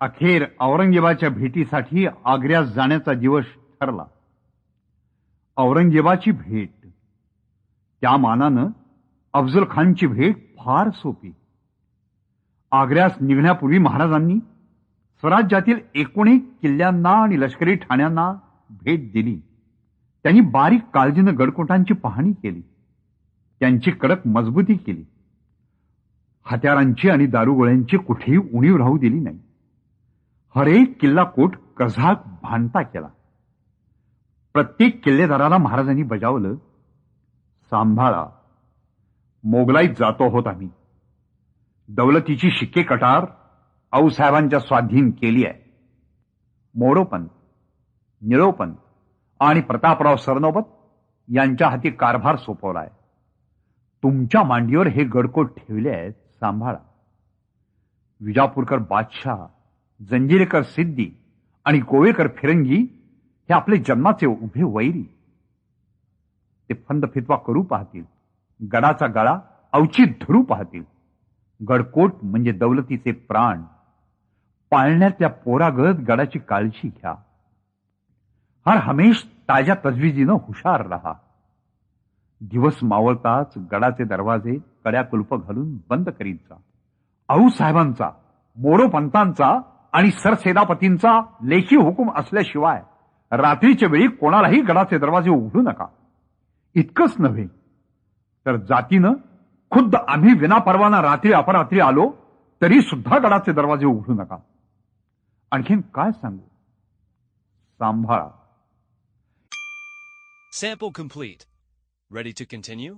अखेर औरंगजेबाच्या भेटीसाठी आग्र्यास जाण्याचा दिवस ठरला. औरंगजेबाची भेट. त्या मानानं अफजल खानची भेट फार सोपी. आग्र्यास निघण्यापूर्वी महाराजांनी स्वराज्यातील एकूणही किल्ल्यांना आणि लष्करी ठाण्यांना भेट दिली. त्यांनी बारीक काळजीनं गडकोटांची पाहणी केली. त्यांची कडक मजबूती केली. हत्यारांची आणि दारुगोळ्यांची कुठेही उणीव राहू दिली नाही. हरेक किल्ला कोट कझाक भांडता केला. प्रत्येक किल्लेदाराला महाराजांनी बजावलं सांभाळा मोगलाईत जातो होत आम्ही. दौलतीची शिक्के कटार आऊसाहेबांच्या स्वाधीन केली आहे. मोरोपंत निळोपंत आणि प्रतापराव सरनोबत यांच्या हाती कारभार सोपवलाय. तुमच्या मांडीवर हे गडकोट ठेवले आहेत सांभाळा. विजापूरकर बादशाह जंजिरेकर सिद्धी आणि गोवेकर फिरंगी हे आपले जन्माचे उभे वैरी. ते फंद फितवा करू पाहतील. गडाचा गळा अवचित धरू पाहतील. गडकोट म्हणजे दौलतीचे प्राण. पाळण्यातल्या पोरागत गडाची काळजी घ्या. हर हमेश ताज्या तजवीजीनं हुशार रहा. दिवस मावळताच गडाचे दरवाजे कड्या कुलप घालून बंद करीत जा. आऊ साहेबांचा मोरोपंतांचा आणि सरसेनापतींचा लेखी हुकूम असल्याशिवाय रात्रीच्या वेळी कोणालाही गडाचे दरवाजे उघडू नका इतकंच नव्हे तर जातीनं खुद्द आम्ही विनापरवाना रात्री अपरात्री आलो तरी सुद्धा गडाचे दरवाजे उघडू नका आणखीन काय सांगू सांभाळा Sample complete. Ready to continue?